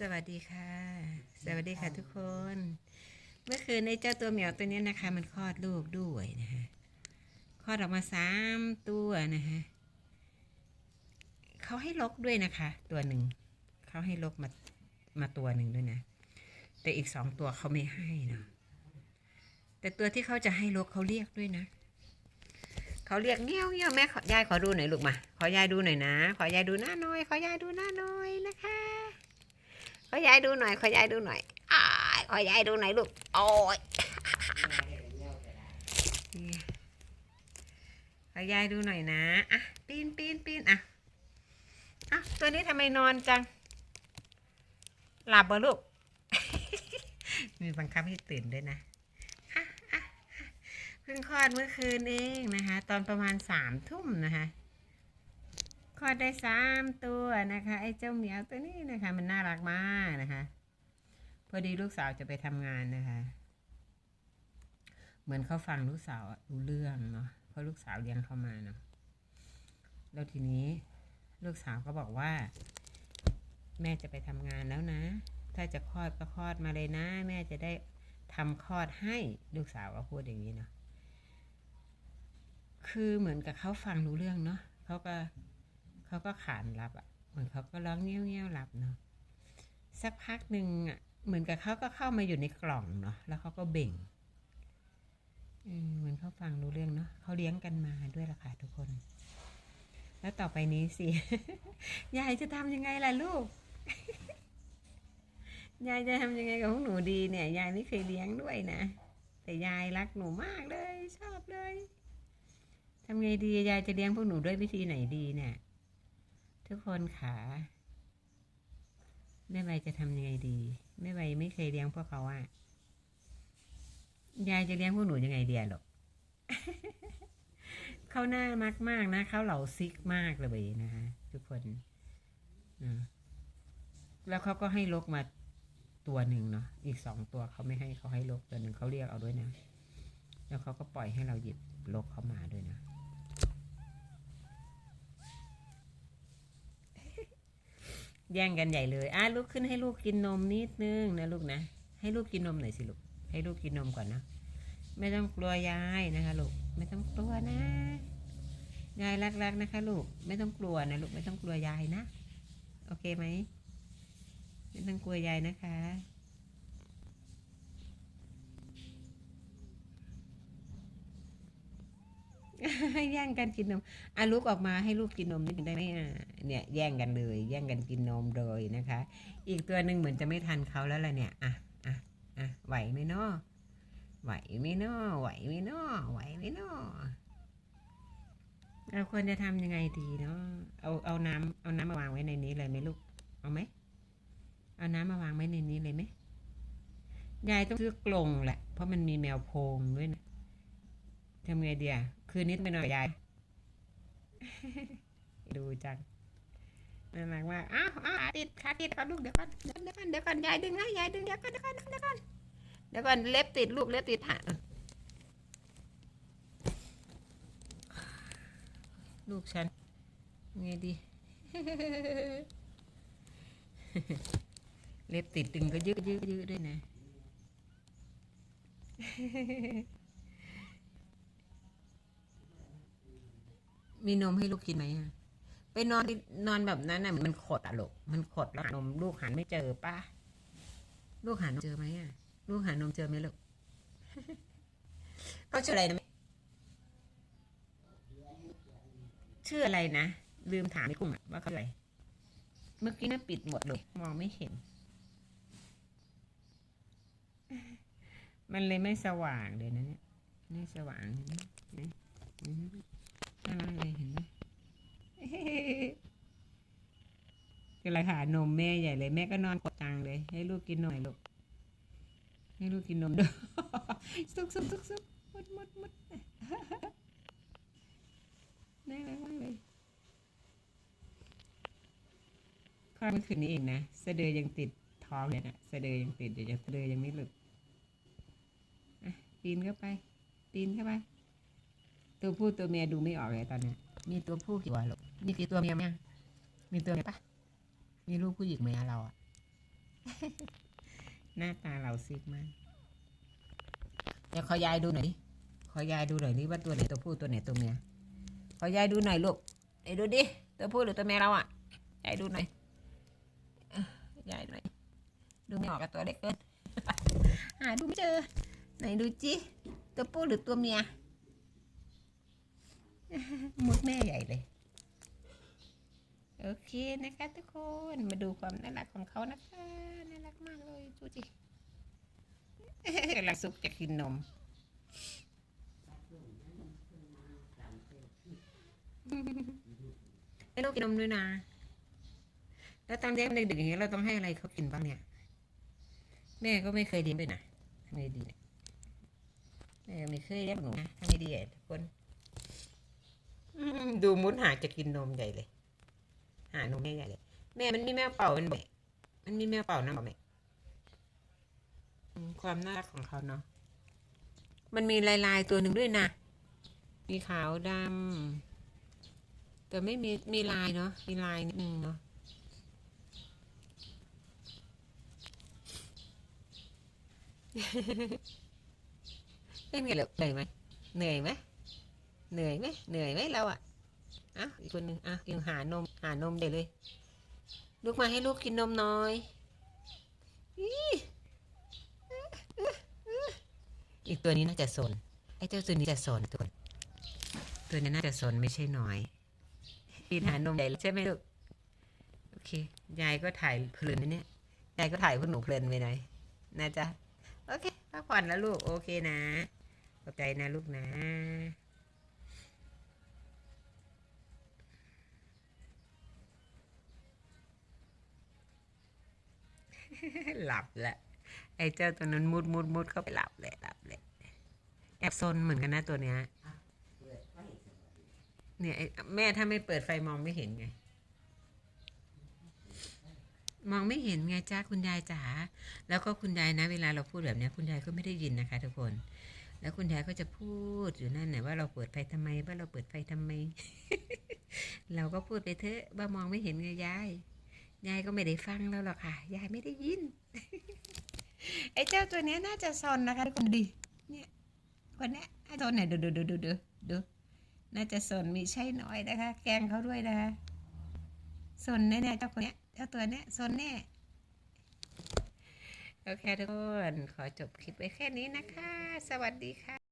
สวัสดีค่ะ สวัสดีค่ะทุกคน เมื่อคืนในเจ้าตัวเหมียวตัวนี้นะคะ มันคลอดลูกด้วยนะคะคลอดออกมาสามตัวนะคะเขาให้ลกด้วยนะคะ ตัวหนึ่งเขาให้ลกมามาตัวหนึ่งด้วยนะ แต่อีกสองตัวเขาไม่ให้เนาะแต่ตัวที่เขาจะให้ลกเขาเรียกด้วยนะเขาเรียกเงี้ยวเงี้ยวแม่ขอยายขอดูหน่อยลูกมา ขอยายดูหน่อยนะ ขอยายดูหน้าหน่อย ขอยายดูหน้าหน่อยนะคะขอ ยายดูหน่อยขอยายดูหน่อยอ้ายขอยายดูหน่อยลูกโอ้ยนี่ขอยายดูหน่อยนะอะปีนปีนปีนอะอะตัวนี้ทำไมนอนจัง หลับบ่ลูก มีบังคับให้ตื่นด้วยนะอะอะอะเพิ่งคลอดเมื่อคืนเองนะคะ ตอนประมาณสามทุ่มนะคะ คลอดได้สามตัวนะคะ ไอ้เจ้าเหมียวตัวนี้นะคะ มันน่ารักมากนะคะ พอดีลูกสาวจะไปทำงานนะคะ เหมือนเขาฟังลูกสาวรู้เรื่องเนาะเพราะลูกสาวเลี้ยงเขามาเนาะแล้วทีนี้ลูกสาวก็บอกว่า แม่จะไปทำงานแล้วนะ ถ้าจะคลอดก็คลอดมาเลยนะ แม่จะได้ทำคลอดให้ลูกสาวก็พูดอย่างนี้เนาะคือเหมือนกับเขาฟังรู้เรื่องเนาะเขาก็ เขาก็ขานรับอะเหมือนเขาก็ร้องเงี้ยวเงี้ยวรับเนาะสักพักหนึ่งอะเหมือนกับเขาก็เข้ามาอยู่ในกล่องเนาะแล้วเขาก็เบ่งเหมือนเขาฟังรู้เรื่องเนาะเขาเลี้ยงกันมาด้วยล่ะค่ะทุกคน แล้วต่อไปนี้สิ ยายจะทำยังไงล่ะลูก ยายจะทำยังไงกับพวกหนูดีเนี่ย ยายไม่เคยเลี้ยงด้วยนะ แต่ยายรักหนูมากเลย ชอบเลยทำไงดียายจะเลี้ยงพวกหนูด้วยวิธีไหนดีเนี่ย ทุกคนขาแม่ใบจะทำยังไงดีแม่ใบไม่เคยเลี้ยงพวกเขาอะยายจะเลี้ยงพวกหนูยังไงเดียหรอกเขาหน้ามักมากนะเขาเหล่าซิกมากเลยนะคะทุกคนแล้วเขาก็ให้ลกมาตัวหนึ่งเนาะอีกสองตัวเขาไม่ให้เขาให้ลกตัวหนึ่งเขาเรียกเอาด้วยนะ แล้วเขาก็ปล่อยให้เราหยิบลกเขามาด้วยนะ แย่งกันใหญ่เลยอะลูกขึ้นให้ลูกกินนมนิดนึงนะลูกนะ ให้ลูกกินนมหน่อยสิลูก ให้ลูกกินนมก่อนนะ ไม่ต้องกลัวยายนะคะลูก ไม่ต้องกลัวนะ ยายรักๆนะคะ ลูก ไม่ต้องกลัวนะลูก ไม่ต้องกลัวยายนะ โอเคไหมไม่ต้องกลัวยายนะคะ แย่งกันกินนมอะลูกออกมาให้ลูกกินนมนิดนึงได้ไหมอะเนี่ยแย่งกันเลย แย่งกันกินนมเลยนะคะ อีกตัวหนึ่งเหมือนจะไม่ทันเขาแล้วล่ะเนี่ยอะอะอะไหวไหมเนาะไหวไหมเนาะไหวไหมเนาะไหวไหมเนาะเราควรจะทำยังไงดีเนาะเอาเอาน้ำเอาน้ำมาวางไว้ในนี้เลยไหมลูกเอาไหมเอาน้ำมาวางไว้ในนี้เลยไหมยายต้องซื้อกลงแหละเพราะมันมีแมวโพงด้วยนะ ทำไงเดียคืนนี้ไปนอนกับยายดูจังน่ารักมากอ้าวอ้าวติดขาติดก่อนลูกเดี๋ยวก่อนเดี๋ยวก่อนเดี๋ยวก่อนยายดึงให้ยายดึงเดี๋ยวก่อนเดี๋ยวก่อนเดี๋ยวก่อนเดี๋ยวก่อนเล็บติดลูกเล็บติดหางลูกฉันไงดี เล็บติดดึงก็ยืดยืดยืดด้วยนะ มีนมให้ลูกกินไหมอะไปนอนนอนแบบนั้นน่ะมันขดอะลูกมันขดแล้วหานมลูกหันไม่เจอป้าลูกหานมเจอไหมอะลูกหานมเจอไหมลูกเขาชื่ออะไรนะชื่ออะไรนะลืมถามไอ้กุ้งว่าเขาอะไร เมื่อกี้น่ะปิดหมดเลยมองไม่เห็น มันเลยไม่สว่างเลยนะเนี่ยไม่สว่างเห็นไหมเห็ น่ารักเลยเห็นไหมกำลังหานมแม่ใหญ่เลย แม่ก็นอนกดตังเลย ให้ลูกกินหน่อยลูกให้ลูกกินนมด้วยซุกซุกซุกซุกมดมดมดน่ารักมากเลยคลอดเมื่อคืนนี้เองนะสะดือยังติดท้องเลยนะสะดือยังติดอยู่ยังสะดือยังไม่หลุดอะปีนเข้าไป ปีนเข้าไป ตัวผู้ตัวเมียดูไม่ออกเลยตอนนี้มีตัวผู้กี่ตัวลูกมีกี่ตัวเมียไหมมีตัวเมียปะมีลูกผู้หญิงไหมเราอะหน้าตาเราซิกมากเดี๋ยวขอยายดูหน่อยขอยายดูหน่อยนี่ว่าตัวไหนตัวผู้ตัวไหนตัวเมียขอยายดูหน่อยลูกไหนดูดิตัวผู้หรือตัวเมียเราอะยายดูหน่อยยายหน่อยดูไม่ออกกับตัวเล็กเกินหาดูไม่เจอไหนดูจิตัวผู้หรือตัวเมีย มุดแม่ใหญ่เลย โอเคนะคะทุกคนมาดูความน่ารักของเขานะคะน่ารักมากเลยดูจิกำลังสุกจะกินนมให้ลูกกินนมด้วยนะ แล้วตอนเด็กเด็กๆอย่างเงี้ยเราต้องให้อะไรเขากินบ้างเนี่ย แม่ก็ไม่เคยเลี้ยงด้วยนะทำไงดีเนี่ยแม่ไม่เคยเลี้ยงหนูนะทำไงดีอะทุกคน ดูมุดหาจะกินนมใหญ่เลย หานมแม่ใหญ่เลย แม่มันมีแมวเป่ามันแบบมันมีแมวเป่านะบอกแม่ความน่ารักของเขาเนาะมันมีลายลายตัวหนึ่งด้วยนะ มีขาวดำ แต่ไม่มี มีลายเนาะ มีลายนิดนึงเนาะเป็นไงลูกเหนื่อยไหมเหนื่อยไหม เหนื่อยไหมเหนื่อยไหมเราอะอะอีกคนหนึ่งอะยังหานมหานมเดี๋ยวเลย ลูกมาให้ลูกกินนมน่อยอีอีกตัวนี้น่าจะสนไอ้เจ้าตัวนี้จะสนตัวตัวนี้น่าจะสนไม่ใช่น้อยกินหานมใหญ่ใช่ไหมลูกโอเคยายก็ถ่ายเพลินนะเนี่ยยายก็ถ่ายพวกหนูเพลินไปหน่อยนะจ๊ะโอเคพักผ่อนแล้วลูกโอเคนะขอบใจนะลูกนะ หลับแหละ ไอ้เจ้าตัวนั้นมุดมุดมุดเข้าไปหลับเลยหลับเลยแอบซนเหมือนกันนะตัวเนี้ยเนี่ยแม่ถ้าไม่เปิดไฟมองไม่เห็นไง มองไม่เห็นไงจ้าคุณยายจ๋าแล้วก็คุณยายนะ เวลาเราพูดแบบเนี้ยคุณยายก็ไม่ได้ยินนะคะ ทุกคน แล้วคุณยายก็จะพูดอยู่นั่นแหละว่าเราเปิดไฟทำไมว่าเราเปิดไฟทำไม เราก็พูดไปเถอะว่ามองไม่เห็นไงยาย ยายก็ไม่ได้ฟังแล้วหรอกค่ะ ยายไม่ได้ยิน ไอ้เจ้าตัวนี้น่าจะซนนะคะทุกคนดูดิเนี่ยคนนี้ไอ้ตัวไหนดูดูดูดูดูดูน่าจะสนมีใช่น้อยนะคะ แกงเขาด้วยนะคะสนแน่ๆเจ้าคนเนี้ยเจ้าตัวเนี้ยสนแน่โอเคทุกคน ขอจบคลิปไว้แค่นี้นะคะ สวัสดีค่ะ